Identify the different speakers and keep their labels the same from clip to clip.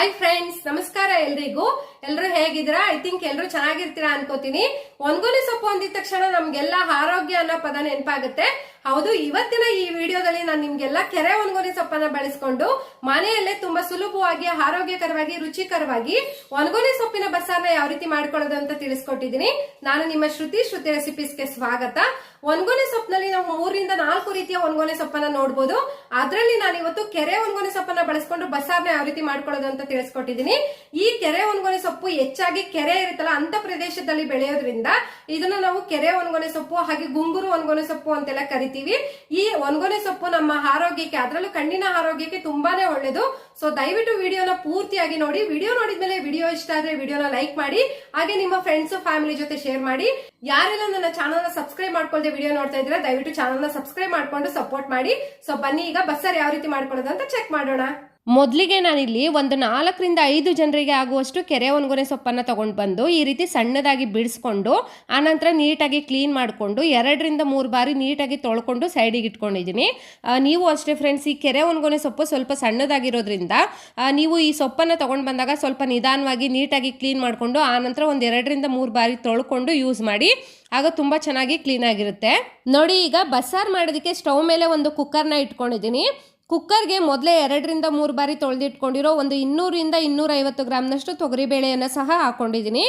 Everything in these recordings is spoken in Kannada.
Speaker 1: ಹಾಯ್ ಫ್ರೆಂಡ್ಸ್ ನಮಸ್ಕಾರ ಎಲ್ರಿಗೂ. ಎಲ್ರು ಹೇಗಿದ್ದೀರಾ? ಐ ಥಿಂಕ್ ಎಲ್ರು ಚೆನ್ನಾಗಿರ್ತೀರಾ ಅನ್ಕೋತೀನಿ. ಒಣಗುನಿ ಸೊಪ್ಪು ಅಂದಿದ ತಕ್ಷಣ ನಮ್ಗೆಲ್ಲ ಆರೋಗ್ಯ ಅನ್ನೋ ಪದ ನೆನಪಾಗುತ್ತೆ. ಹೌದು, ಇವತ್ತಿನ ಈ ವಿಡಿಯೋದಲ್ಲಿ ನಾನು ನಿಮ್ಗೆಲ್ಲ ಕೆರೆ ಒಣಗೋಲಿ ಸೊಪ್ಪನ್ನ ಬಳಸ್ಕೊಂಡು ಮನೆಯಲ್ಲೇ ತುಂಬಾ ಸುಲಭವಾಗಿ, ಆರೋಗ್ಯಕರವಾಗಿ, ರುಚಿಕರವಾಗಿ ಒಣಗೋಲಿ ಸೊಪ್ಪಿನ ಬಸ್ಸಾರನ್ನ ಯಾವ ರೀತಿ ಮಾಡ್ಕೊಳ್ಳೋದು ಅಂತ ತಿಳಿಸ್ಕೊಟ್ಟಿದ್ದೀನಿ. ನಾನು ನಿಮ್ಮ ಶ್ರುತಿ ಶ್ರುತಿ ರೆಸಿಪೀಸ್ಗೆ ಸ್ವಾಗತ. ಒಣಗೋಲಿ ಸೊಪ್ಪಿನಲ್ಲಿ ನಾವು ಮೂರರಿಂದ ನಾಲ್ಕು ರೀತಿಯ ಒಣಗೋಲಿ ಸೊಪ್ಪನ್ನ ನೋಡಬಹುದು ಅದರಲ್ಲಿ ನಾನು ಇವತ್ತು ಕೆರೆ ಒಣಗೋಲಿ ಸೊಪ್ಪನ್ನ ಬಳಸ್ಕೊಂಡು ಬಸ್ಸಾರನ್ನ ಯಾವ ರೀತಿ ಮಾಡ್ಕೊಳ್ಳೋದು ಅಂತ ತಿಳಿಸ್ಕೊಟ್ಟಿದ್ದೀನಿ. ಈ ಕೆರೆ ಒಣಗೊನೆ ಸೊಪ್ಪು ಹೆಚ್ಚಾಗಿ ಕೆರೆ ಇರುತ್ತಲ್ಲ, ಅಂತ ಪ್ರದೇಶದಲ್ಲಿ ಬೆಳೆಯೋದ್ರಿಂದ ಇದನ್ನ ನಾವು ಕೆರೆ ಒಣಗೊನೆ ಸೊಪ್ಪು, ಹಾಗೆ ಗುಂಗುರು ಒಣಗೊನೆ ಸೊಪ್ಪು ಅಂತೆಲ್ಲ ಕರಿತೀವಿ. ಈ ಒಣಗೊನೆ ಸೊಪ್ಪು ನಮ್ಮ ಆರೋಗ್ಯಕ್ಕೆ, ಅದರಲ್ಲೂ ಕಣ್ಣಿನ ಆರೋಗ್ಯಕ್ಕೆ ತುಂಬಾನೇ ಒಳ್ಳೇದು. ಸೊ ದಯವಿಟ್ಟು ವಿಡಿಯೋನ ಪೂರ್ತಿಯಾಗಿ ನೋಡಿ. ವಿಡಿಯೋ ನೋಡಿದ್ಮೇಲೆ ವಿಡಿಯೋ ಇಷ್ಟ ಆದ್ರೆ ವಿಡಿಯೋನ ಲೈಕ್ ಮಾಡಿ, ಹಾಗೆ ನಿಮ್ಮ ಫ್ರೆಂಡ್ಸ್ ಫ್ಯಾಮಿಲಿ ಜೊತೆ ಶೇರ್ ಮಾಡಿ. ಯಾರೆಲ್ಲ ನನ್ನ ಚಾನಲ್ನ ಸಬ್ಸ್ಕ್ರೈಬ್ ಮಾಡ್ಕೊಳ್ದೆ ವಿಡಿಯೋ ನೋಡ್ತಾ ಇದ್ರೆ ದಯವಿಟ್ಟು ಚಾನಲ್ನ ಸಬ್ಸ್ಕ್ರೈಬ್ ಮಾಡ್ಕೊಂಡು ಸಪೋರ್ಟ್ ಮಾಡಿ. ಸೊ ಬನ್ನಿ, ಈಗ ಬಸ್ಸರ್ ಯಾವ ರೀತಿ ಮಾಡ್ಕೊಳ್ಳೋದು ಅಂತ ಚೆಕ್ ಮಾಡೋಣ.
Speaker 2: ಮೊದಲಿಗೆ ನಾನಿಲ್ಲಿ ಒಂದು ನಾಲ್ಕರಿಂದ ಐದು ಜನರಿಗೆ ಆಗುವಷ್ಟು ಕೆರೆ ಒಣಗೊನೆ ಸೊಪ್ಪನ್ನು ತೊಗೊಂಡು ಬಂದು ಈ ರೀತಿ ಸಣ್ಣದಾಗಿ ಬಿಡಿಸ್ಕೊಂಡು ಆನಂತರ ನೀಟಾಗಿ ಕ್ಲೀನ್ ಮಾಡಿಕೊಂಡು, ಎರಡರಿಂದ ಮೂರು ಬಾರಿ ನೀಟಾಗಿ ತೊಳ್ಕೊಂಡು ಸೈಡಿಗೆ ಇಟ್ಕೊಂಡಿದ್ದೀನಿ. ನೀವು ಅಷ್ಟೇ ಫ್ರೆಂಡ್ಸ್ ಈ ಕೆರೆ ಒಣಗೊನೆ ಸೊಪ್ಪು ಸ್ವಲ್ಪ ಸಣ್ಣದಾಗಿರೋದ್ರಿಂದ ನೀವು ಈ ಸೊಪ್ಪನ್ನು ತೊಗೊಂಡು ಬಂದಾಗ ಸ್ವಲ್ಪ ನಿಧಾನವಾಗಿ ನೀಟಾಗಿ ಕ್ಲೀನ್ ಮಾಡಿಕೊಂಡು ಆನಂತರ ಒಂದು ಎರಡರಿಂದ ಮೂರು ಬಾರಿ ತೊಳ್ಕೊಂಡು ಯೂಸ್ ಮಾಡಿ, ಆಗ ತುಂಬ ಚೆನ್ನಾಗಿ ಕ್ಲೀನ್ ಆಗಿರುತ್ತೆ. ನೋಡಿ ಈಗ ಬಸ್ಸಾರು ಮಾಡೋದಕ್ಕೆ ಸ್ಟೌವ್ ಮೇಲೆ ಒಂದು ಕುಕ್ಕರ್ನ ಇಟ್ಕೊಂಡಿದ್ದೀನಿ. ಕುಕ್ಕರ್ಗೆ ಮೊದಲೇ ಎರಡರಿಂದ ಮೂರು ಬಾರಿ ತೊಳೆದಿಟ್ಕೊಂಡಿರೋ ಒಂದು ಇನ್ನೂರಿಂದ ಇನ್ನೂರೈವತ್ತು ಗ್ರಾಮ್ನಷ್ಟು ತೊಗರಿಬೇಳೆಯನ್ನು ಸಹ ಹಾಕ್ಕೊಂಡಿದ್ದೀನಿ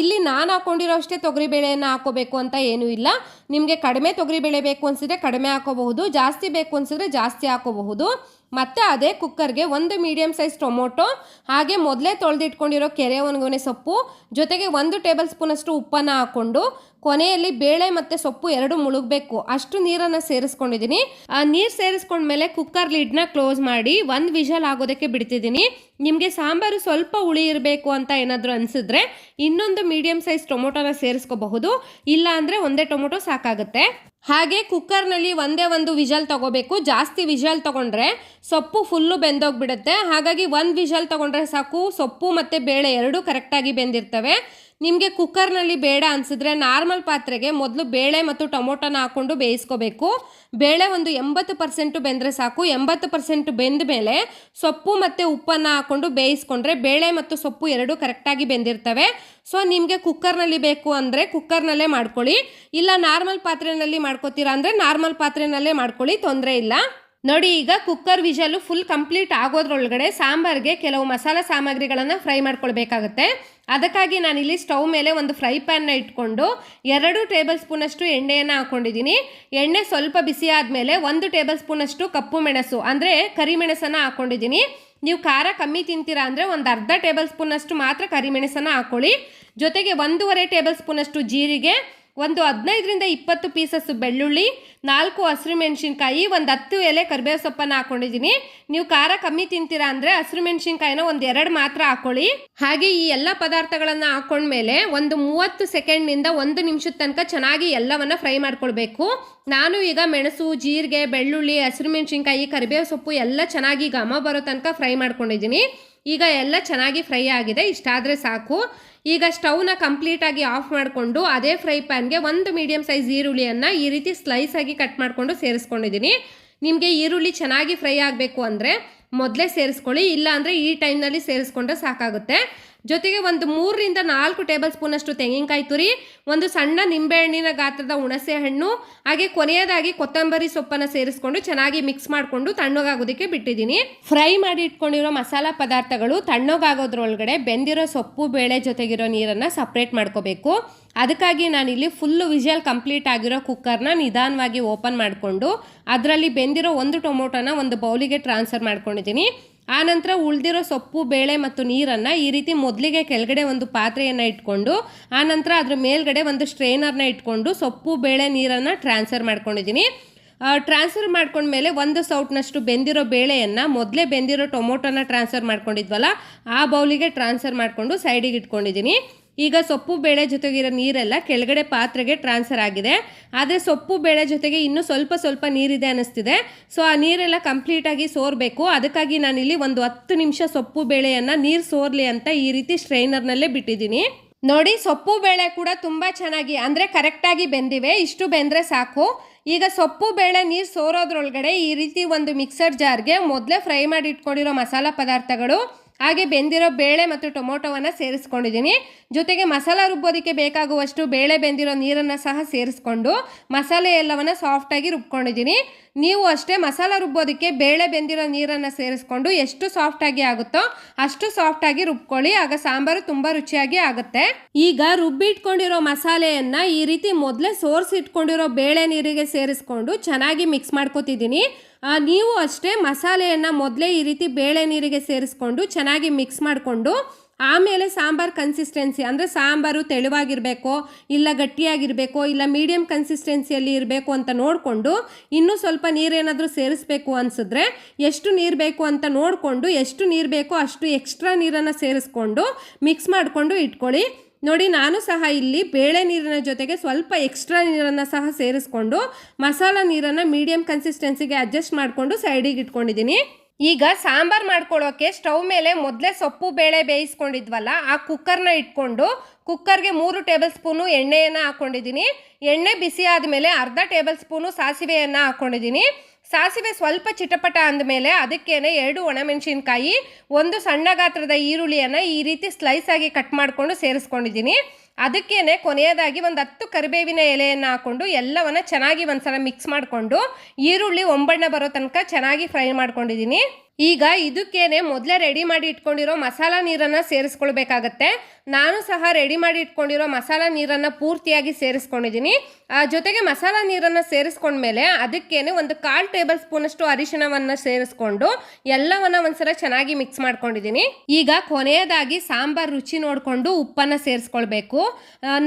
Speaker 2: ಇಲ್ಲಿ ನಾನು ಹಾಕ್ಕೊಂಡಿರೋ ಅಷ್ಟೇ ತೊಗರಿಬೇಳೆಯನ್ನು ಹಾಕೋಬೇಕು ಅಂತ ಏನೂ ಇಲ್ಲ. ನಿಮಗೆ ಕಡಿಮೆ ತೊಗರಿಬೇಳೆ ಬೇಕು ಅನಿಸಿದ್ರೆ ಕಡಿಮೆ ಹಾಕೋಬಹುದು, ಜಾಸ್ತಿ ಬೇಕು ಅನಿಸಿದ್ರೆ ಜಾಸ್ತಿ ಹಾಕೋಬಹುದು. ಮತ್ತು ಅದೇ ಕುಕ್ಕರ್ಗೆ ಒಂದು ಮೀಡಿಯಮ್ ಸೈಜ್ ಟೊಮೊಟೊ, ಹಾಗೆ ಮೊದಲೇ ತೊಳೆದಿಟ್ಕೊಂಡಿರೋ ಕೆರೆ ಒಣಗೊನೆ ಸೊಪ್ಪು, ಜೊತೆಗೆ ಒಂದು ಟೇಬಲ್ ಸ್ಪೂನಷ್ಟು ಉಪ್ಪನ್ನು ಹಾಕ್ಕೊಂಡು ಕೊನೆಯಲ್ಲಿ ಬೇಳೆ ಮತ್ತು ಸೊಪ್ಪು ಎರಡು ಮುಳುಗಬೇಕು. ಅಷ್ಟು ನೀರನ್ನು ಸೇರಿಸ್ಕೊಂಡಿದ್ದೀನಿ. ಆ, ನೀರು ಸೇರಿಸ್ಕೊಂಡ್ಮೇಲೆ ಕುಕ್ಕರ್ ಲಿಡ್ನ ಕ್ಲೋಸ್ ಮಾಡಿ ಒಂದು ವಿಷಲ್ ಆಗೋದಕ್ಕೆ ಬಿಡ್ತಿದ್ದೀನಿ. ನಿಮಗೆ ಸಾಂಬಾರು ಸ್ವಲ್ಪ ಹುಳಿ ಇರಬೇಕು ಅಂತ ಏನಾದರೂ ಅನಿಸಿದ್ರೆ ಇನ್ನೊಂದು ಮೀಡಿಯಮ್ ಸೈಜ್ ಟೊಮೊಟೊನ ಸೇರಿಸ್ಕೋಬಹುದು. ಇಲ್ಲ ಅಂದರೆ ಒಂದೇ ಟೊಮೊಟೊ ಸಾಕಾಗುತ್ತೆ. ಹಾಗೆ ಕುಕ್ಕರ್ನಲ್ಲಿ ಒಂದೇ ಒಂದು ವಿಷಲ್ ತಗೋಬೇಕು. ಜಾಸ್ತಿ ವಿಷಲ್ ತಗೊಂಡ್ರೆ ಸೊಪ್ಪು ಫುಲ್ಲು ಬೆಂದೋಗ್ಬಿಡುತ್ತೆ. ಹಾಗಾಗಿ ಒಂದು ವಿಷಲ್ ತಗೊಂಡ್ರೆ ಸಾಕು. ಸೊಪ್ಪು ಮತ್ತು ಬೇಳೆ ಎರಡೂ ಕರೆಕ್ಟಾಗಿ ಬೆಂದಿರ್ತವೆ. ನಿಮಗೆ ಕುಕ್ಕರ್ನಲ್ಲಿ ಬೇಡ ಅನಿಸಿದ್ರೆ ನಾರ್ಮಲ್ ಪಾತ್ರೆಗೆ ಮೊದಲು ಬೇಳೆ ಮತ್ತು ಟೊಮೊಟೊನ ಹಾಕ್ಕೊಂಡು ಬೇಯಿಸ್ಕೋಬೇಕು. ಬೇಳೆ ಒಂದು ಎಂಬತ್ತು ಪರ್ಸೆಂಟು ಬೆಂದರೆ ಸಾಕು. ಎಂಬತ್ತು ಪರ್ಸೆಂಟ್ ಬೆಂದ ಮೇಲೆ ಸೊಪ್ಪು ಮತ್ತು ಉಪ್ಪನ್ನು ಹಾಕ್ಕೊಂಡು ಬೇಯಿಸ್ಕೊಂಡ್ರೆ ಬೇಳೆ ಮತ್ತು ಸೊಪ್ಪು ಎರಡೂ ಕರೆಕ್ಟಾಗಿ ಬೆಂದಿರ್ತವೆ. ಸೊ, ನಿಮಗೆ ಕುಕ್ಕರ್ನಲ್ಲಿ ಬೇಕು ಅಂದರೆ ಕುಕ್ಕರ್ನಲ್ಲೇ ಮಾಡ್ಕೊಳ್ಳಿ. ಇಲ್ಲ ನಾರ್ಮಲ್ ಪಾತ್ರೆನಲ್ಲಿ ಮಾಡ್ಕೋತೀರಾ ಅಂದರೆ ನಾರ್ಮಲ್ ಪಾತ್ರೆನಲ್ಲೇ ಮಾಡ್ಕೊಳ್ಳಿ, ತೊಂದರೆ ಇಲ್ಲ. ನೋಡಿ, ಈಗ ಕುಕ್ಕರ್ ವಿಜಲು ಫುಲ್ ಕಂಪ್ಲೀಟ್ ಆಗೋದ್ರೊಳಗಡೆ ಸಾಂಬಾರ್ಗೆ ಕೆಲವು ಮಸಾಲ ಸಾಮಗ್ರಿಗಳನ್ನು ಫ್ರೈ ಮಾಡ್ಕೊಳ್ಬೇಕಾಗುತ್ತೆ. ಅದಕ್ಕಾಗಿ ನಾನಿಲ್ಲಿ ಸ್ಟವ್ ಮೇಲೆ ಒಂದು ಫ್ರೈ ಪ್ಯಾನ್ನ ಇಟ್ಕೊಂಡು ಎರಡು ಟೇಬಲ್ ಸ್ಪೂನಷ್ಟು ಎಣ್ಣೆಯನ್ನು ಹಾಕ್ಕೊಂಡಿದ್ದೀನಿ ಎಣ್ಣೆ ಸ್ವಲ್ಪ ಬಿಸಿ ಆದಮೇಲೆ ಒಂದು ಟೇಬಲ್ ಸ್ಪೂನಷ್ಟು ಕಪ್ಪು ಮೆಣಸು, ಅಂದರೆ ಕರಿಮೆಣಸನ್ನು ಹಾಕ್ಕೊಂಡಿದ್ದೀನಿ ನೀವು ಖಾರ ಕಮ್ಮಿ ತಿಂತೀರಾ ಅಂದರೆ ಒಂದು ಅರ್ಧ ಟೇಬಲ್ ಸ್ಪೂನಷ್ಟು ಮಾತ್ರ ಕರಿಮೆಣಸನ್ನು ಹಾಕ್ಕೊಳ್ಳಿ ಜೊತೆಗೆ ಒಂದೂವರೆ ಟೇಬಲ್ ಸ್ಪೂನಷ್ಟು ಜೀರಿಗೆ ಒಂದು ಹದಿನೈದರಿಂದ ಇಪ್ಪತ್ತು ಪೀಸಸ್ ಬೆಳ್ಳುಳ್ಳಿ, ನಾಲ್ಕು ಹಸಿರು ಮೆಣಸಿನ್ಕಾಯಿ, ಒಂದು ಹತ್ತು ಎಲೆ ಕರಿಬೇವು ಸೊಪ್ಪನ್ನು ಹಾಕೊಂಡಿದ್ದೀನಿ. ನೀವು ಖಾರ ಕಮ್ಮಿ ತಿಂತೀರಾ ಅಂದರೆ ಹಸಿರು ಮೆಣಸಿನ್ಕಾಯಿನ ಒಂದು ಎರಡು ಮಾತ್ರ ಹಾಕೊಳ್ಳಿ. ಹಾಗೆ ಈ ಎಲ್ಲ ಪದಾರ್ಥಗಳನ್ನು ಹಾಕೊಂಡ್ಮೇಲೆ ಒಂದು ಮೂವತ್ತು ಸೆಕೆಂಡ್ನಿಂದ ಒಂದು ನಿಮಿಷದ ತನಕ ಚೆನ್ನಾಗಿ ಎಲ್ಲವನ್ನು ಫ್ರೈ ಮಾಡ್ಕೊಳ್ಬೇಕು. ನಾನು ಈಗ ಮೆಣಸು, ಜೀರಿಗೆ, ಬೆಳ್ಳುಳ್ಳಿ, ಹಸಿರು ಮೆಣಸಿನ್ಕಾಯಿ, ಕರಿಬೇವು ಸೊಪ್ಪು ಎಲ್ಲ ಚೆನ್ನಾಗಿ ಘಮ ಬರೋ ತನಕ ಫ್ರೈ ಮಾಡ್ಕೊಂಡಿದ್ದೀನಿ. ಈಗ ಎಲ್ಲ ಚೆನ್ನಾಗಿ ಫ್ರೈ ಆಗಿದೆ. ಇಷ್ಟಾದರೆ ಸಾಕು. ಈಗ ಸ್ಟವ್ನ ಕಂಪ್ಲೀಟಾಗಿ ಆಫ್ ಮಾಡಿಕೊಂಡು ಅದೇ ಫ್ರೈ ಪ್ಯಾನ್ಗೆ ಒಂದು ಮೀಡಿಯಮ್ ಸೈಜ್ ಈರುಳ್ಳಿಯನ್ನು ಈ ರೀತಿ ಸ್ಲೈಸ್ ಆಗಿ ಕಟ್ ಮಾಡಿಕೊಂಡು ಸೇರಿಸ್ಕೊಂಡಿದ್ದೀನಿ. ನಿಮಗೆ ಈರುಳ್ಳಿ ಚೆನ್ನಾಗಿ ಫ್ರೈ ಆಗಬೇಕು ಅಂದರೆ ಮೊದಲೇ ಸೇರಿಸ್ಕೊಳ್ಳಿ ಇಲ್ಲ ಅಂದರೆ ಈ ಟೈಮ್ನಲ್ಲಿ ಸೇರಿಸ್ಕೊಂಡ್ರೆ ಸಾಕಾಗುತ್ತೆ. ಜೊತೆಗೆ ಒಂದು ಮೂರರಿಂದ ನಾಲ್ಕು ಟೇಬಲ್ ಸ್ಪೂನಷ್ಟು ತೆಂಗಿನಕಾಯಿ ತುರಿ, ಒಂದು ಸಣ್ಣ ನಿಂಬೆಹಣ್ಣಿನ ಗಾತ್ರದ ಹುಣಸೆ ಹಣ್ಣು, ಹಾಗೆ ಕೊನೆಯದಾಗಿ ಕೊತ್ತಂಬರಿ ಸೊಪ್ಪನ್ನು ಸೇರಿಸ್ಕೊಂಡು ಚೆನ್ನಾಗಿ ಮಿಕ್ಸ್ ಮಾಡಿಕೊಂಡು ತಣ್ಣಗಾಗೋದಕ್ಕೆ ಬಿಟ್ಟಿದ್ದೀನಿ. ಫ್ರೈ ಮಾಡಿ ಇಟ್ಕೊಂಡಿರೋ ಮಸಾಲ ಪದಾರ್ಥಗಳು ತಣ್ಣಗಾಗೋದ್ರೊಳಗಡೆ ಬೆಂದಿರೋ ಸೊಪ್ಪು, ಬೇಳೆ ಜೊತೆಗಿರೋ ನೀರನ್ನು ಸಪ್ರೇಟ್ ಮಾಡ್ಕೋಬೇಕು. ಅದಕ್ಕಾಗಿ ನಾನಿಲ್ಲಿ ಫುಲ್ಲು ವಿಜಲ್ ಕಂಪ್ಲೀಟ್ ಆಗಿರೋ ಕುಕ್ಕರ್ನ ನಿಧಾನವಾಗಿ ಓಪನ್ ಮಾಡಿಕೊಂಡು, ಅದರಲ್ಲಿ ಬೆಂದಿರೋ ಒಂದು ಟೊಮೊಟೊನ ಒಂದು ಬೌಲಿಗೆ ಟ್ರಾನ್ಸ್ಫರ್ ಮಾಡ್ಕೊಂಡಿದ್ದೀನಿ. ಆನಂತರ ಉಳಿದಿರೋ ಸೊಪ್ಪು, ಬೇಳೆ ಮತ್ತು ನೀರನ್ನು ಈ ರೀತಿ ಮೊದಲಿಗೆ ಕೆಳಗಡೆ ಒಂದು ಪಾತ್ರೆಯನ್ನು ಇಟ್ಕೊಂಡು ಆನಂತರ ಅದ್ರ ಮೇಲ್ಗಡೆ ಒಂದು ಸ್ಟ್ರೈನರ್ನ ಇಟ್ಕೊಂಡು ಸೊಪ್ಪು, ಬೇಳೆ, ನೀರನ್ನು ಟ್ರಾನ್ಸ್ಫರ್ ಮಾಡ್ಕೊಂಡಿದ್ದೀನಿ. ಟ್ರಾನ್ಸ್ಫರ್ ಮಾಡ್ಕೊಂಡ್ಮೇಲೆ ಒಂದು ಸೌಟ್ನಷ್ಟು ಬೆಂದಿರೋ ಬೇಳೆಯನ್ನು ಮೊದಲೇ ಬೆಂದಿರೋ ಟೊಮೊಟೊನ ಟ್ರಾನ್ಸ್ಫರ್ ಮಾಡ್ಕೊಂಡಿದ್ವಲ್ಲ, ಆ ಬೌಲಿಗೆ ಟ್ರಾನ್ಸ್ಫರ್ ಮಾಡಿಕೊಂಡು ಸೈಡಿಗೆ ಇಟ್ಕೊಂಡಿದ್ದೀನಿ. ಈಗ ಸೊಪ್ಪು ಬೇಳೆ ಜೊತೆಗಿರೋ ನೀರೆಲ್ಲ ಕೆಳಗಡೆ ಪಾತ್ರೆಗೆ ಟ್ರಾನ್ಸ್ಫರ್ ಆಗಿದೆ. ಆದರೆ ಸೊಪ್ಪು ಬೇಳೆ ಜೊತೆಗೆ ಇನ್ನೂ ಸ್ವಲ್ಪ ಸ್ವಲ್ಪ ನೀರಿದೆ ಅನ್ನಿಸ್ತಿದೆ ಸೊ ಆ ನೀರೆಲ್ಲ ಕಂಪ್ಲೀಟಾಗಿ ಸೋರಬೇಕು. ಅದಕ್ಕಾಗಿ ನಾನಿಲ್ಲಿ ಒಂದು ಹತ್ತು ನಿಮಿಷ ಸೊಪ್ಪು ಬೇಳೆಯನ್ನು ನೀರು ಸೋರಲಿ ಅಂತ ಈ ರೀತಿ ಸ್ಟ್ರೈನರ್ನಲ್ಲೇ ಬಿಟ್ಟಿದ್ದೀನಿ. ನೋಡಿ, ಸೊಪ್ಪು ಬೇಳೆ ಕೂಡ ತುಂಬ ಚೆನ್ನಾಗಿ, ಅಂದರೆ ಕರೆಕ್ಟಾಗಿ ಬೆಂದಿವೆ. ಇಷ್ಟು ಬೆಂದರೆ ಸಾಕು. ಈಗ ಸೊಪ್ಪು ಬೇಳೆ ನೀರು ಸೋರೋದ್ರೊಳಗಡೆ ಈ ರೀತಿ ಒಂದು ಮಿಕ್ಸರ್ ಜಾರ್ಗೆ ಮೊದಲೇ ಫ್ರೈ ಮಾಡಿ ಇಟ್ಕೊಂಡಿರೋ ಮಸಾಲ ಪದಾರ್ಥಗಳು ಹಾಗೆ ಬೆಂದಿರೋ ಬೇಳೆ ಮತ್ತು ಟೊಮೊಟೊವನ್ನು ಸೇರಿಸ್ಕೊಂಡಿದ್ದೀನಿ. ಜೊತೆಗೆ ಮಸಾಲ ರುಬ್ಬೋದಕ್ಕೆ ಬೇಕಾಗುವಷ್ಟು ಬೇಳೆ ಬೆಂದಿರೋ ನೀರನ್ನು ಸಹ ಸೇರಿಸ್ಕೊಂಡು ಮಸಾಲೆ ಎಲ್ಲವನ್ನು ಸಾಫ್ಟಾಗಿ ರುಬ್ಕೊಂಡಿದ್ದೀನಿ. ನೀವು ಅಷ್ಟೇ ಮಸಾಲ ರುಬ್ಬೋದಕ್ಕೆ ಬೇಳೆ ಬೆಂದಿರೋ ನೀರನ್ನು ಸೇರಿಸ್ಕೊಂಡು ಎಷ್ಟು ಸಾಫ್ಟಾಗಿ ಆಗುತ್ತೋ ಅಷ್ಟು ಸಾಫ್ಟಾಗಿ ರುಬ್ಕೊಳ್ಳಿ. ಆಗ ಸಾಂಬಾರು ತುಂಬ ರುಚಿಯಾಗಿ ಆಗುತ್ತೆ. ಈಗ ರುಬ್ಬಿಟ್ಕೊಂಡಿರೋ ಮಸಾಲೆಯನ್ನು ಈ ರೀತಿ ಮೊದಲೇ ಸೋರಿಸಿಟ್ಕೊಂಡಿರೋ ಬೇಳೆ ನೀರಿಗೆ ಸೇರಿಸ್ಕೊಂಡು ಚೆನ್ನಾಗಿ ಮಿಕ್ಸ್ ಮಾಡ್ಕೊತಿದ್ದೀನಿ. ನೀವು ಅಷ್ಟೇ ಮಸಾಲೆಯನ್ನು ಮೊದಲೇ ಈ ರೀತಿ ಬೇಳೆ ನೀರಿಗೆ ಸೇರಿಸ್ಕೊಂಡು ಚೆನ್ನಾಗಿ ಮಿಕ್ಸ್ ಮಾಡಿಕೊಂಡು, ಆಮೇಲೆ ಸಾಂಬಾರ್ ಕನ್ಸಿಸ್ಟೆನ್ಸಿ ಅಂದರೆ ಸಾಂಬಾರು ತೆಳುವಾಗಿರಬೇಕೋ, ಇಲ್ಲ ಗಟ್ಟಿಯಾಗಿರಬೇಕೋ, ಇಲ್ಲ ಮೀಡಿಯಂ ಕನ್ಸಿಸ್ಟೆನ್ಸಿಯಲ್ಲಿ ಇರಬೇಕು ಅಂತ ನೋಡಿಕೊಂಡು, ಇನ್ನೂ ಸ್ವಲ್ಪ ನೀರೇನಾದರೂ ಸೇರಿಸ್ಬೇಕು ಅನಿಸಿದ್ರೆ, ಎಷ್ಟು ನೀರು ಬೇಕು ಅಂತ ನೋಡಿಕೊಂಡು, ಎಷ್ಟು ನೀರು ಬೇಕೋ ಅಷ್ಟು ಎಕ್ಸ್ಟ್ರಾ ನೀರನ್ನು ಸೇರಿಸ್ಕೊಂಡು ಮಿಕ್ಸ್ ಮಾಡಿಕೊಂಡು ಇಟ್ಕೊಳ್ಳಿ. ನೋಡಿ, ನಾನು ಸಹ ಇಲ್ಲಿ ಬೇಳೆ ನೀರಿನ ಜೊತೆಗೆ ಸ್ವಲ್ಪ ಎಕ್ಸ್ಟ್ರಾ ನೀರನ್ನು ಸಹ ಸೇರಿಸ್ಕೊಂಡು ಮಸಾಲ ನೀರನ್ನು ಮೀಡಿಯಂ ಕನ್ಸಿಸ್ಟೆನ್ಸಿಗೆ ಅಡ್ಜಸ್ಟ್ ಮಾಡಿಕೊಂಡು ಸೈಡಿಗೆ ಇಟ್ಕೊಂಡಿದ್ದೀನಿ. ಈಗ ಸಾಂಬಾರು ಮಾಡ್ಕೊಳ್ಳೋಕ್ಕೆ ಸ್ಟವ್ ಮೇಲೆ ಮೊದಲೇ ಸೊಪ್ಪು, ಬೇಳೆ ಬೇಯಿಸ್ಕೊಂಡಿದ್ವಲ್ಲ, ಆ ಕುಕ್ಕರ್ನ ಇಟ್ಕೊಂಡು ಕುಕ್ಕರ್ಗೆ ಮೂರು ಟೇಬಲ್ ಸ್ಪೂನು ಎಣ್ಣೆಯನ್ನು ಹಾಕ್ಕೊಂಡಿದ್ದೀನಿ ಎಣ್ಣೆ ಬಿಸಿ ಆದಮೇಲೆ ಅರ್ಧ ಟೇಬಲ್ ಸ್ಪೂನು ಸಾಸಿವೆಯನ್ನು ಹಾಕ್ಕೊಂಡಿದ್ದೀನಿ ಸಾಸಿವೆ ಸ್ವಲ್ಪ ಚಿಟಪಟ ಅಂದಮೇಲೆ ಅದಕ್ಕೇನೆ ಎರಡು ಒಣಮೆಣಸಿನ್ಕಾಯಿ, ಒಂದು ಸಣ್ಣ ಗಾತ್ರದ ಈರುಳ್ಳಿಯನ್ನು ಈ ರೀತಿ ಸ್ಲೈಸ್ ಆಗಿ ಕಟ್ ಮಾಡಿಕೊಂಡು ಸೇರಿಸ್ಕೊಂಡಿದ್ದೀನಿ. ಅದಕ್ಕೇನೆ ಕೊನೆಯದಾಗಿ ಒಂದು ಹತ್ತು ಕರಿಬೇವಿನ ಎಲೆಯನ್ನು ಹಾಕ್ಕೊಂಡು ಎಲ್ಲವನ್ನ ಚೆನ್ನಾಗಿ ಒಂದ್ಸಲ ಮಿಕ್ಸ್ ಮಾಡಿಕೊಂಡು ಈರುಳ್ಳಿ, ಒಂಬಣ್ಣ ಬರೋ ತನಕ ಚೆನ್ನಾಗಿ ಫ್ರೈ ಮಾಡ್ಕೊಂಡಿದ್ದೀನಿ ಈಗ ಇದಕ್ಕೇನೆ ಮೊದಲೇ ರೆಡಿ ಮಾಡಿ ಇಟ್ಕೊಂಡಿರೋ ಮಸಾಲ ನೀರನ್ನು ಸೇರಿಸ್ಕೊಳ್ಬೇಕಾಗತ್ತೆ. ನಾನು ಸಹ ರೆಡಿ ಮಾಡಿ ಇಟ್ಕೊಂಡಿರೋ ಮಸಾಲ ನೀರನ್ನು ಪೂರ್ತಿಯಾಗಿ ಸೇರಿಸ್ಕೊಂಡಿದ್ದೀನಿ. ಜೊತೆಗೆ ಮಸಾಲ ನೀರನ್ನು ಸೇರಿಸ್ಕೊಂಡ್ಮೇಲೆ ಅದಕ್ಕೇನೆ ಒಂದು ಕಾಲು ಟೇಬಲ್ ಸ್ಪೂನಷ್ಟು ಅರಿಶಿಣವನ್ನು ಸೇರಿಸ್ಕೊಂಡು ಎಲ್ಲವನ್ನ ಒಂದ್ಸಲ ಚೆನ್ನಾಗಿ ಮಿಕ್ಸ್ ಮಾಡ್ಕೊಂಡಿದ್ದೀನಿ. ಈಗ ಕೊನೆಯದಾಗಿ ಸಾಂಬಾರ್ ರುಚಿ ನೋಡಿಕೊಂಡು ಉಪ್ಪನ್ನು ಸೇರಿಸ್ಕೊಳ್ಬೇಕು.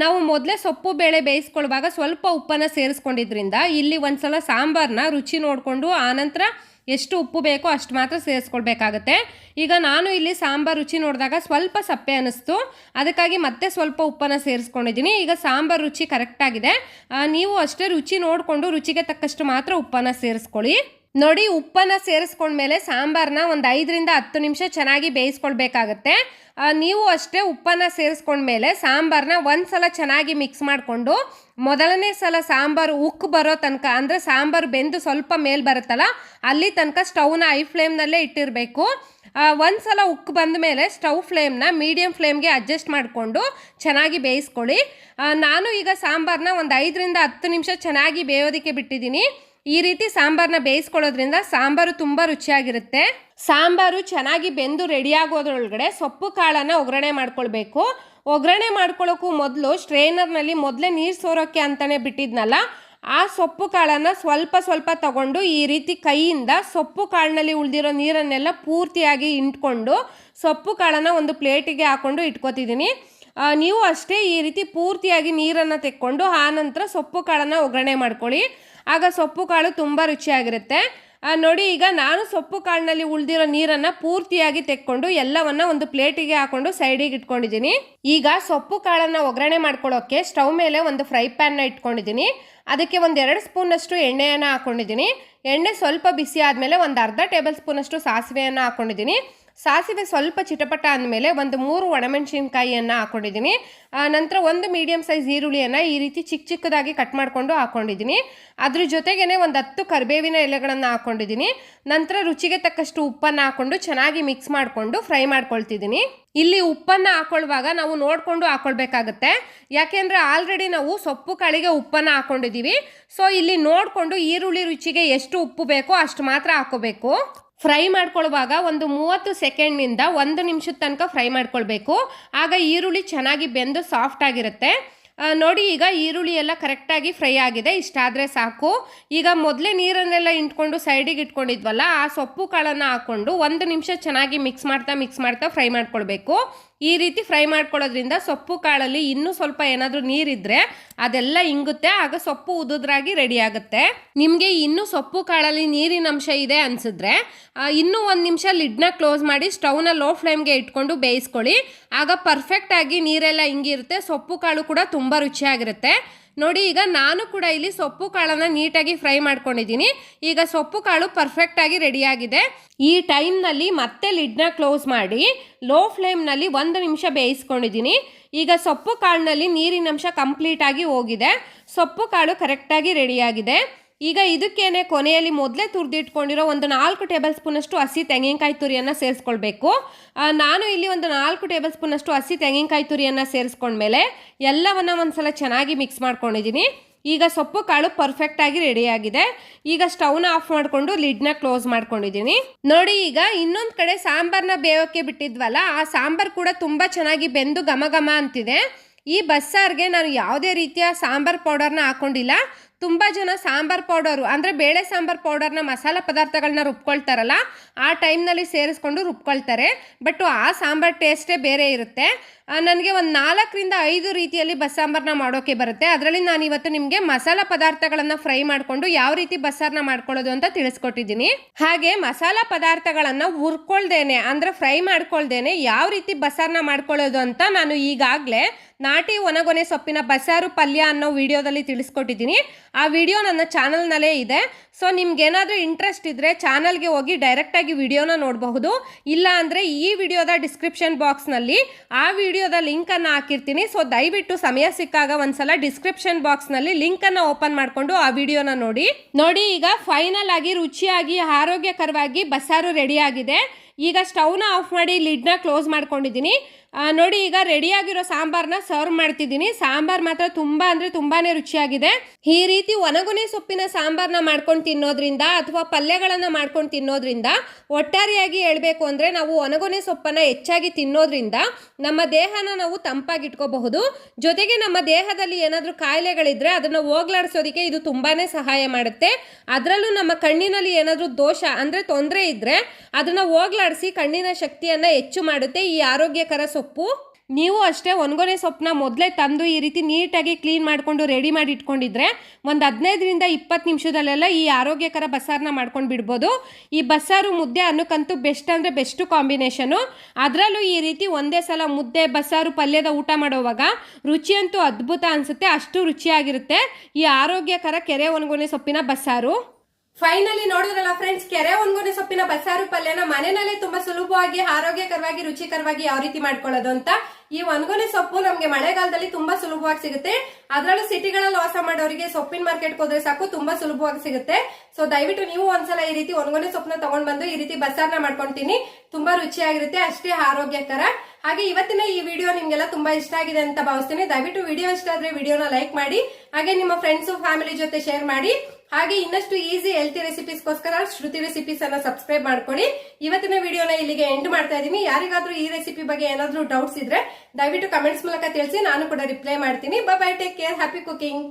Speaker 2: ನಾವು ಮೊದಲೇ ಸೊಪ್ಪು, ಬೇಳೆ ಬೇಯಿಸ್ಕೊಳ್ಳುವಾಗ ಸ್ವಲ್ಪ ಉಪ್ಪನ್ನು ಸೇರಿಸ್ಕೊಂಡಿದ್ರಿಂದ ಇಲ್ಲಿ ಒಂದ್ಸಲ ಸಾಂಬಾರನ್ನ ರುಚಿ ನೋಡಿಕೊಂಡು ಆನಂತರ ಎಷ್ಟು ಉಪ್ಪು ಬೇಕೋ ಅಷ್ಟು ಮಾತ್ರ ಸೇರಿಸ್ಕೊಳ್ಬೇಕಾಗತ್ತೆ. ಈಗ ನಾನು ಇಲ್ಲಿ ಸಾಂಬಾರು ರುಚಿ ನೋಡಿದಾಗ ಸ್ವಲ್ಪ ಸಪ್ಪೆ ಅನ್ನಿಸ್ತು. ಅದಕ್ಕಾಗಿ ಮತ್ತೆ ಸ್ವಲ್ಪ ಉಪ್ಪನ್ನು ಸೇರಿಸ್ಕೊಂಡಿದ್ದೀನಿ. ಈಗ ಸಾಂಬಾರು ರುಚಿ ಕರೆಕ್ಟಾಗಿದೆ ನೀವು ಅಷ್ಟೇ ರುಚಿ ನೋಡಿಕೊಂಡು ರುಚಿಗೆ ತಕ್ಕಷ್ಟು ಮಾತ್ರ ಉಪ್ಪನ್ನು ಸೇರಿಸ್ಕೊಳ್ಳಿ. ನೋಡಿ ಉಪ್ಪನ್ನು ಸೇರಿಸ್ಕೊಂಡ್ಮೇಲೆ ಸಾಂಬಾರನ್ನ ಒಂದು ಐದರಿಂದ ಹತ್ತು ನಿಮಿಷ ಚೆನ್ನಾಗಿ ಬೇಯಿಸ್ಕೊಳ್ಬೇಕಾಗತ್ತೆ. ನೀವು ಅಷ್ಟೇ ಉಪ್ಪನ್ನು ಸೇರಿಸ್ಕೊಂಡ್ಮೇಲೆ ಸಾಂಬಾರನ್ನ ಒಂದು ಸಲ ಚೆನ್ನಾಗಿ ಮಿಕ್ಸ್ ಮಾಡಿಕೊಂಡು ಮೊದಲನೇ ಸಲ ಸಾಂಬಾರು ಉಕ್ಕು ಬರೋ ತನಕ, ಅಂದರೆ ಸಾಂಬಾರು ಬೆಂದು ಸ್ವಲ್ಪ ಮೇಲೆ ಬರುತ್ತಲ್ಲ, ಅಲ್ಲಿ ತನಕ ಸ್ಟವ್ನ ಐ ಫ್ಲೇಮ್ನಲ್ಲೇ ಇಟ್ಟಿರಬೇಕು. ಒಂದು ಸಲ ಉಕ್ಕು ಬಂದ ಮೇಲೆ ಸ್ಟವ್ ಫ್ಲೇಮ್ನ ಮೀಡಿಯಮ್ ಫ್ಲೇಮ್ಗೆ ಅಡ್ಜಸ್ಟ್ ಮಾಡಿಕೊಂಡು ಚೆನ್ನಾಗಿ ಬೇಯಿಸ್ಕೊಳ್ಳಿ. ನಾನು ಈಗ ಸಾಂಬಾರನ್ನ ಒಂದು ಐದರಿಂದ ಹತ್ತು ನಿಮಿಷ ಚೆನ್ನಾಗಿ ಬೇಯೋದಕ್ಕೆ ಬಿಟ್ಟಿದ್ದೀನಿ. ಈ ರೀತಿ ಸಾಂಬಾರನ್ನ ಬೇಯಿಸ್ಕೊಳ್ಳೋದ್ರಿಂದ ಸಾಂಬಾರು ತುಂಬ ರುಚಿಯಾಗಿರುತ್ತೆ. ಸಾಂಬಾರು ಚೆನ್ನಾಗಿ ಬೆಂದು ರೆಡಿ ಆಗೋದ್ರೊಳಗಡೆ ಸೊಪ್ಪು ಕಾಳನ್ನು ಒಗ್ಗರಣೆ ಮಾಡ್ಕೊಳ್ಬೇಕು. ಒಗ್ಗರಣೆ ಮಾಡ್ಕೊಳ್ಳೋಕ್ಕೂ ಮೊದಲು ಸ್ಟ್ರೈನರ್ನಲ್ಲಿ ಮೊದಲೇ ನೀರು ಸೋರೋಕ್ಕೆ ಅಂತಲೇ ಬಿಟ್ಟಿದ್ನಲ್ಲ, ಆ ಸೊಪ್ಪು ಕಾಳನ್ನು ಸ್ವಲ್ಪ ಸ್ವಲ್ಪ ತಗೊಂಡು ಈ ರೀತಿ ಕೈಯಿಂದ ಸೊಪ್ಪು ಕಾಳಿನಲ್ಲಿ ಉಳಿದಿರೋ ನೀರನ್ನೆಲ್ಲ ಪೂರ್ತಿಯಾಗಿ ಇಂಟ್ಕೊಂಡು ಸೊಪ್ಪು ಕಾಳನ್ನು ಒಂದು ಪ್ಲೇಟಿಗೆ ಹಾಕ್ಕೊಂಡು ಇಟ್ಕೊತಿದ್ದೀನಿ. ನೀವು ಅಷ್ಟೇ ಈ ರೀತಿ ಪೂರ್ತಿಯಾಗಿ ನೀರನ್ನು ತೆಕ್ಕೊಂಡು ಆನಂತರ ಸೊಪ್ಪು ಕಾಳನ್ನು ಒಗ್ಗರಣೆ ಮಾಡ್ಕೊಳ್ಳಿ. ಆಗ ಸೊಪ್ಪು ಕಾಳು ತುಂಬ ರುಚಿಯಾಗಿರುತ್ತೆ. ನೋಡಿ, ಈಗ ನಾನು ಸೊಪ್ಪು ಕಾಳಿನಲ್ಲಿ ಉಳಿದಿರೋ ನೀರನ್ನು ಪೂರ್ತಿಯಾಗಿ ತೆಕ್ಕೊಂಡು ಎಲ್ಲವನ್ನ ಒಂದು ಪ್ಲೇಟಿಗೆ ಹಾಕೊಂಡು ಸೈಡಿಗೆ ಇಟ್ಕೊಂಡಿದ್ದೀನಿ. ಈಗ ಸೊಪ್ಪು ಕಾಳನ್ನು ಒಗ್ಗರಣೆ ಮಾಡ್ಕೊಳ್ಳೋಕ್ಕೆ ಸ್ಟವ್ ಮೇಲೆ ಒಂದು ಫ್ರೈ ಪ್ಯಾನ್ನ ಇಟ್ಕೊಂಡಿದ್ದೀನಿ. ಅದಕ್ಕೆ ಒಂದು ಎರಡು ಸ್ಪೂನಷ್ಟು ಎಣ್ಣೆಯನ್ನು ಹಾಕ್ಕೊಂಡಿದ್ದೀನಿ ಎಣ್ಣೆ ಸ್ವಲ್ಪ ಬಿಸಿ ಆದಮೇಲೆ ಒಂದು ಅರ್ಧ ಟೇಬಲ್ ಸ್ಪೂನಷ್ಟು ಸಾಸಿವೆಯನ್ನು ಹಾಕ್ಕೊಂಡಿದ್ದೀನಿ ಸಾಸಿವೆ ಸ್ವಲ್ಪ ಚಿಟಪಟ ಅಂದಮೇಲೆ ಒಂದು ಮೂರು ಒಣಮೆಣಸಿನ್ಕಾಯಿಯನ್ನು ಹಾಕ್ಕೊಂಡಿದ್ದೀನಿ ನಂತರ ಒಂದು ಮೀಡಿಯಮ್ ಸೈಜ್ ಈರುಳ್ಳಿಯನ್ನು ಈ ರೀತಿ ಚಿಕ್ಕ ಚಿಕ್ಕದಾಗಿ ಕಟ್ ಮಾಡಿಕೊಂಡು ಹಾಕ್ಕೊಂಡಿದ್ದೀನಿ ಅದ್ರ ಜೊತೆಗೇ ಒಂದು ಹತ್ತು ಕರಿಬೇವಿನ ಎಲೆಗಳನ್ನು ಹಾಕ್ಕೊಂಡಿದ್ದೀನಿ ನಂತರ ರುಚಿಗೆ ತಕ್ಕಷ್ಟು ಉಪ್ಪನ್ನು ಹಾಕ್ಕೊಂಡು ಚೆನ್ನಾಗಿ ಮಿಕ್ಸ್ ಮಾಡಿಕೊಂಡು ಫ್ರೈ ಮಾಡ್ಕೊಳ್ತಿದ್ದೀನಿ. ಇಲ್ಲಿ ಉಪ್ಪನ್ನು ಹಾಕೊಳ್ಳುವಾಗ ನಾವು ನೋಡಿಕೊಂಡು ಹಾಕೊಳ್ಬೇಕಾಗತ್ತೆ. ಯಾಕೆಂದರೆ ಆಲ್ರೆಡಿ ನಾವು ಸೊಪ್ಪು ಕಾಳಿಗೆ ಉಪ್ಪನ್ನು ಹಾಕೊಂಡಿದ್ದೀವಿ ಸೊ ಇಲ್ಲಿ ನೋಡಿಕೊಂಡು ಈರುಳ್ಳಿ ರುಚಿಗೆ ಎಷ್ಟು ಉಪ್ಪು ಬೇಕೋ ಅಷ್ಟು ಮಾತ್ರ ಹಾಕೋಬೇಕು. ಫ್ರೈ ಮಾಡ್ಕೊಳ್ಳುವಾಗ ಒಂದು ಮೂವತ್ತು ಸೆಕೆಂಡ್ನಿಂದ ಒಂದು ನಿಮಿಷದ ತನಕ ಫ್ರೈ ಮಾಡ್ಕೊಳ್ಬೇಕು. ಆಗ ಈರುಳ್ಳಿ ಚೆನ್ನಾಗಿ ಬೆಂದು ಸಾಫ್ಟ್ ಆಗಿರುತ್ತೆ. ನೋಡಿ ಈಗ ಈರುಳ್ಳಿ ಎಲ್ಲ ಕರೆಕ್ಟಾಗಿ ಫ್ರೈ ಆಗಿದೆ. ಇಷ್ಟಾದರೆ ಸಾಕು. ಈಗ ಮೊದಲೇ ನೀರನ್ನೆಲ್ಲ ಇಂಟ್ಕೊಂಡು ಸೈಡಿಗೆ ಇಟ್ಕೊಂಡಿದ್ವಲ್ಲ, ಆ ಸೊಪ್ಪು ಕಾಳನ್ನು ಹಾಕ್ಕೊಂಡು ಒಂದು ನಿಮಿಷ ಚೆನ್ನಾಗಿ ಮಿಕ್ಸ್ ಮಾಡ್ತಾ ಮಿಕ್ಸ್ ಮಾಡ್ತಾ ಫ್ರೈ ಮಾಡ್ಕೊಳ್ಬೇಕು. ಈ ರೀತಿ ಫ್ರೈ ಮಾಡ್ಕೊಳ್ಳೋದ್ರಿಂದ ಸೊಪ್ಪು ಕಾಳಲ್ಲಿ ಇನ್ನೂ ಸ್ವಲ್ಪ ಏನಾದರೂ ನೀರಿದ್ರೆ ಅದೆಲ್ಲ ಇಂಗುತ್ತೆ, ಆಗ ಸೊಪ್ಪು ಉದುದ್ರಾಗಿ ರೆಡಿ ಆಗುತ್ತೆ. ನಿಮಗೆ ಇನ್ನೂ ಸೊಪ್ಪು ಕಾಳಲ್ಲಿ ನೀರಿನ ಅಂಶ ಇದೆ ಅನಿಸಿದ್ರೆ ಇನ್ನೂ ಒಂದು ನಿಮಿಷ ಲಿಡ್ನ ಕ್ಲೋಸ್ ಮಾಡಿ ಸ್ಟವ್ನ ಲೋ ಫ್ಲೇಮ್ಗೆ ಇಟ್ಕೊಂಡು ಬೇಯಿಸ್ಕೊಳ್ಳಿ. ಆಗ ಪರ್ಫೆಕ್ಟಾಗಿ ನೀರೆಲ್ಲ ಹಿಂಗಿರುತ್ತೆ, ಸೊಪ್ಪು ಕಾಳು ಕೂಡ ತುಂಬ ರುಚಿಯಾಗಿರುತ್ತೆ. ನೋಡಿ, ಈಗ ನಾನು ಕೂಡ ಇಲ್ಲಿ ಸೊಪ್ಪು ಕಾಳನ್ನು ನೀಟಾಗಿ ಫ್ರೈ ಮಾಡ್ಕೊಂಡಿದ್ದೀನಿ. ಈಗ ಸೊಪ್ಪು ಕಾಳು ಪರ್ಫೆಕ್ಟಾಗಿ ರೆಡಿಯಾಗಿದೆ ಈ ಟೈಮ್ನಲ್ಲಿ ಮತ್ತೆ ಲಿಡ್ನ ಕ್ಲೋಸ್ ಮಾಡಿ ಲೋ ಫ್ಲೇಮ್ನಲ್ಲಿ ಒಂದು ನಿಮಿಷ ಬೇಯಿಸ್ಕೊಂಡಿದ್ದೀನಿ. ಈಗ ಸೊಪ್ಪು ಕಾಳಿನಲ್ಲಿ ನೀರಿನಂಶ ಕಂಪ್ಲೀಟಾಗಿ ಹೋಗಿದೆ. ಸೊಪ್ಪು ಕಾಳು ಕರೆಕ್ಟಾಗಿ ರೆಡಿಯಾಗಿದೆ ಈಗ ಇದಕ್ಕೇನೆ ಕೊನೆಯಲ್ಲಿ ಮೊದಲೇ ತುರಿದಿಟ್ಕೊಂಡಿರೋ ಒಂದು ನಾಲ್ಕು ಟೇಬಲ್ ಸ್ಪೂನಷ್ಟು ಹಸಿ ತೆಂಗಿನಕಾಯಿ ತುರಿಯನ್ನು ಸೇರಿಸ್ಕೊಳ್ಬೇಕು. ನಾನು ಇಲ್ಲಿ ಒಂದು ನಾಲ್ಕು ಟೇಬಲ್ ಸ್ಪೂನಷ್ಟು ಹಸಿ ತೆಂಗಿನಕಾಯಿ ತುರಿಯನ್ನು ಸೇರಿಸ್ಕೊಂಡ್ಮೇಲೆ ಎಲ್ಲವನ್ನ ಒಂದ್ಸಲ ಚೆನ್ನಾಗಿ ಮಿಕ್ಸ್ ಮಾಡ್ಕೊಂಡಿದ್ದೀನಿ. ಈಗ ಸೊಪ್ಪು ಕಾಳು ಪರ್ಫೆಕ್ಟಾಗಿ ರೆಡಿಯಾಗಿದೆ. ಈಗ ಸ್ಟವ್ನ ಆಫ್ ಮಾಡಿಕೊಂಡು ಲಿಡ್ನ ಕ್ಲೋಸ್ ಮಾಡ್ಕೊಂಡಿದ್ದೀನಿ. ನೋಡಿ ಈಗ ಇನ್ನೊಂದು ಕಡೆ ಸಾಂಬಾರ್ನ ಬೇಯೋಕ್ಕೆ ಬಿಟ್ಟಿದ್ವಲ್ಲ, ಆ ಸಾಂಬಾರ್ ಕೂಡ ತುಂಬ ಚೆನ್ನಾಗಿ ಬೆಂದು ಘಮ ಘಮ ಅಂತಿದೆ. ಈ ಬಸ್ಸಾರ್ಗೆ ನಾನು ಯಾವುದೇ ರೀತಿಯ ಸಾಂಬಾರ್ ಪೌಡರ್ನ ಹಾಕೊಂಡಿಲ್ಲ. ತುಂಬ ಜನ ಸಾಂಬಾರ್ ಪೌಡರು ಅಂದರೆ ಬೇಳೆ ಸಾಂಬಾರ್ ಪೌಡರ್ನ ಮಸಾಲ ಪದಾರ್ಥಗಳನ್ನ ರುಬ್ಕೊಳ್ತಾರಲ್ಲ, ಆ ಟೈಮ್ನಲ್ಲಿ ಸೇರಿಸ್ಕೊಂಡು ರುಬ್ಕೊಳ್ತಾರೆ. ಬಟ್ ಆ ಸಾಂಬಾರ್ ಟೇಸ್ಟೇ ಬೇರೆ ಇರುತ್ತೆ. ನನಗೆ ಒಂದು ನಾಲ್ಕರಿಂದ ಐದು ರೀತಿಯಲ್ಲಿ ಬಸ್ಸಾಂಬಾರ್ನ ಮಾಡೋಕ್ಕೆ ಬರುತ್ತೆ. ಅದರಲ್ಲಿ ನಾನು ಇವತ್ತು ನಿಮಗೆ ಮಸಾಲ ಪದಾರ್ಥಗಳನ್ನು ಫ್ರೈ ಮಾಡಿಕೊಂಡು ಯಾವ ರೀತಿ ಬಸ್ಸಾರನ್ನ ಮಾಡ್ಕೊಳ್ಳೋದು ಅಂತ ತಿಳಿಸ್ಕೊಟ್ಟಿದ್ದೀನಿ. ಹಾಗೆ ಮಸಾಲ ಪದಾರ್ಥಗಳನ್ನು ಹುರ್ಕೊಳ್ದೇನೆ, ಅಂದರೆ ಫ್ರೈ ಮಾಡ್ಕೊಳ್ದೇನೆ ಯಾವ ರೀತಿ ಬಸ್ಸಾರನ್ನ ಮಾಡ್ಕೊಳ್ಳೋದು ಅಂತ ನಾನು ಈಗಾಗಲೇ ನಾಟಿ ಒಣಗೊನೆ ಸೊಪ್ಪಿನ ಬಸಾರು ಪಲ್ಯ ಅನ್ನೋ ವಿಡಿಯೋದಲ್ಲಿ ತಿಳಿಸ್ಕೊಟ್ಟಿದ್ದೀನಿ. ಆ ವಿಡಿಯೋ ನನ್ನ ಚಾನಲ್ನಲ್ಲೇ ಇದೆ. ಸೊ ನಿಮ್ಗೇನಾದರೂ ಇಂಟ್ರೆಸ್ಟ್ ಇದ್ದರೆ ಚಾನಲ್ಗೆ ಹೋಗಿ ಡೈರೆಕ್ಟಾಗಿ ವಿಡಿಯೋನ ನೋಡಬಹುದು. ಇಲ್ಲ ಅಂದರೆ ಈ ವಿಡಿಯೋದ ಡಿಸ್ಕ್ರಿಪ್ಷನ್ ಬಾಕ್ಸ್ನಲ್ಲಿ ಆ ವಿಡಿಯೋದ ಲಿಂಕನ್ನು ಹಾಕಿರ್ತೀನಿ. ಸೊ ದಯವಿಟ್ಟು ಸಮಯ ಸಿಕ್ಕಾಗ ಒಂದ್ಸಲ ಡಿಸ್ಕ್ರಿಪ್ಷನ್ ಬಾಕ್ಸ್ನಲ್ಲಿ ಲಿಂಕನ್ನು ಓಪನ್ ಮಾಡಿಕೊಂಡು ಆ ವಿಡಿಯೋನ ನೋಡಿ. ನೋಡಿ, ಈಗ ಫೈನಲ್ ಆಗಿ ರುಚಿಯಾಗಿ, ಆರೋಗ್ಯಕರವಾಗಿ ಬಸಾರು ರೆಡಿಯಾಗಿದೆ ಈಗ ಸ್ಟವ್ನ ಆಫ್ ಮಾಡಿ ಲಿಡ್ನ ಕ್ಲೋಸ್ ಮಾಡ್ಕೊಂಡಿದ್ದೀನಿ. ನೋಡಿ, ಈಗ ರೆಡಿಯಾಗಿರೋ ಸಾಂಬಾರ್ನ ಸರ್ವ್ ಮಾಡ್ತಿದ್ದೀನಿ. ಸಾಂಬಾರ್ ಮಾತ್ರ ತುಂಬ ಅಂದರೆ ತುಂಬಾ ರುಚಿಯಾಗಿದೆ. ಈ ರೀತಿ ಒಣಗುನೆ ಸೊಪ್ಪಿನ ಸಾಂಬಾರ್ನ ಮಾಡ್ಕೊಂಡು ತಿನ್ನೋದ್ರಿಂದ ಅಥವಾ ಪಲ್ಯಗಳನ್ನು ಮಾಡ್ಕೊಂಡು ತಿನ್ನೋದ್ರಿಂದ ಒಟ್ಟಾರೆಯಾಗಿ ಹೇಳಬೇಕು ಅಂದರೆ ನಾವು ಒಣಗೊನೆ ಸೊಪ್ಪನ್ನು ಹೆಚ್ಚಾಗಿ ತಿನ್ನೋದ್ರಿಂದ ನಮ್ಮ ದೇಹನ ನಾವು ತಂಪಾಗಿಟ್ಕೋಬಹುದು. ಜೊತೆಗೆ ನಮ್ಮ ದೇಹದಲ್ಲಿ ಏನಾದರೂ ಕಾಯಿಲೆಗಳಿದ್ರೆ ಅದನ್ನು ಹೋಗ್ಲಾಡಿಸೋದಕ್ಕೆ ಇದು ತುಂಬಾ ಸಹಾಯ ಮಾಡುತ್ತೆ. ಅದರಲ್ಲೂ ನಮ್ಮ ಕಣ್ಣಿನಲ್ಲಿ ಏನಾದರೂ ದೋಷ ಅಂದರೆ ತೊಂದರೆ ಇದ್ದರೆ ಅದನ್ನು ಹೋಗ್ಲಾಡಿಸಿ ಕಣ್ಣಿನ ಶಕ್ತಿಯನ್ನು ಹೆಚ್ಚು ಮಾಡುತ್ತೆ, ಈ ಆರೋಗ್ಯಕರ ಸೊಪ್ಪು ನೀವು ಅಷ್ಟೇ ಒಣಗೊನೆ ಸೊಪ್ಪನ್ನ ಮೊದಲೇ ತಂದು ಈ ರೀತಿ ನೀಟಾಗಿ ಕ್ಲೀನ್ ಮಾಡಿಕೊಂಡು ರೆಡಿ ಮಾಡಿ ಇಟ್ಕೊಂಡಿದ್ರೆ ಒಂದು ಹದಿನೈದರಿಂದ ಇಪ್ಪತ್ತು ನಿಮಿಷದಲ್ಲೆಲ್ಲ ಈ ಆರೋಗ್ಯಕರ ಬಸ್ಸಾರನ್ನ ಮಾಡ್ಕೊಂಡು ಬಿಡ್ಬೋದು. ಈ ಬಸ್ಸಾರು ಮುದ್ದೆ ಅನ್ನೋಕ್ಕಂತೂ ಬೆಸ್ಟ್ ಅಂದರೆ ಬೆಸ್ಟು ಕಾಂಬಿನೇಷನು ಅದರಲ್ಲೂ ಈ ರೀತಿ ಒಂದೇ ಸಲ ಮುದ್ದೆ, ಬಸ್ಸಾರು ಪಲ್ಯದ ಊಟ ಮಾಡೋವಾಗ ರುಚಿಯಂತೂ ಅದ್ಭುತ ಅನಿಸುತ್ತೆ, ಅಷ್ಟು ರುಚಿಯಾಗಿರುತ್ತೆ ಈ ಆರೋಗ್ಯಕರ ಕೆರೆ ಒಣಗೊನೆ ಸೊಪ್ಪಿನ ಬಸ್ಸಾರು.
Speaker 1: ಫೈನಲಿ ನೋಡಿದ್ರಲ್ಲ ಫ್ರೆಂಡ್ಸ್ ಕೆರೆ ಒಣಗೊನೆ ಸೊಪ್ಪಿನ ಬಸ್ಸಾರು ಪಲ್ಯನ ಮನೆಯಲ್ಲೇ ತುಂಬಾ ಸುಲಭವಾಗಿ, ಆರೋಗ್ಯಕರವಾಗಿ, ರುಚಿಕರವಾಗಿ ಯಾವ ರೀತಿ ಮಾಡ್ಕೊಳ್ಳೋದು ಅಂತ ಈ ಒಣಗೊನೆ ಸೊಪ್ಪು ನಮ್ಗೆ ಮಳೆಗಾಲದಲ್ಲಿ ತುಂಬಾ ಸುಲಭವಾಗಿ ಸಿಗುತ್ತೆ. ಅದರಲ್ಲೂ ಸಿಟಿಗಳಲ್ಲಿ ವಾಸ ಮಾಡೋರಿಗೆ ಸೊಪ್ಪಿನ ಮಾರ್ಕೆಟ್ ಹೋದ್ರೆ ಸಾಕು, ತುಂಬಾ ಸುಲಭವಾಗಿ ಸಿಗುತ್ತೆ. ಸೊ ದಯವಿಟ್ಟು ನೀವು ಒಂದ್ಸಲ ಈ ರೀತಿ ಒಣಗೊನೆ ಸೊಪ್ಪನ್ನ ತಗೊಂಡ್ ಬಂದು ಈ ರೀತಿ ಬಸ್ಸಾರ್ನ ಮಾಡ್ಕೊಂತೀನಿ. ತುಂಬಾ ರುಚಿಯಾಗಿರುತ್ತೆ, ಅಷ್ಟೇ ಆರೋಗ್ಯಕರ. ಹಾಗೆ ಇವತ್ತಿನ ಈ ವಿಡಿಯೋ ನಿಮ್ಗೆಲ್ಲ ತುಂಬಾ ಇಷ್ಟ ಆಗಿದೆ ಅಂತ ಭಾವಿಸ್ತೀನಿ. ದಯವಿಟ್ಟು ವಿಡಿಯೋ ಇಷ್ಟ ಆದ್ರೆ ವಿಡಿಯೋನ ಲೈಕ್ ಮಾಡಿ, ಹಾಗೆ ನಿಮ್ಮ ಫ್ರೆಂಡ್ಸ್ ಫ್ಯಾಮಿಲಿ ಜೊತೆ ಶೇರ್ ಮಾಡಿ. ಹಾಗೆ ಇನ್ನಷ್ಟು ಈಸಿ ಹೆಲ್ತಿ ರೆಸಿಪೀಸ್ಗೋಸ್ಕರ ಶ್ರುತಿ ರೆಸಿಪೀಸ್ ಅನ್ನ ಸಬ್ಸ್ಕ್ರೈಬ್ ಮಾಡ್ಕೊಳ್ಳಿ. ಇವತ್ತಿನ ವಿಡಿಯೋನ ಇಲ್ಲಿಗೆ ಎಂಡ್ ಮಾಡ್ತಾ ಇದ್ದೀನಿ ಯಾರಿಗಾದ್ರೂ ಈ ರೆಸಿಪಿ ಬಗ್ಗೆ ಏನಾದ್ರೂ ಡೌಟ್ಸ್ ಇದ್ರೆ ದಯವಿಟ್ಟು ಕಮೆಂಟ್ಸ್ ಮೂಲಕ ತಿಳಿಸಿ, ನಾನು ಕೂಡ ರಿಪ್ಲೈ ಮಾಡ್ತೀನಿ. Bye take care happy cooking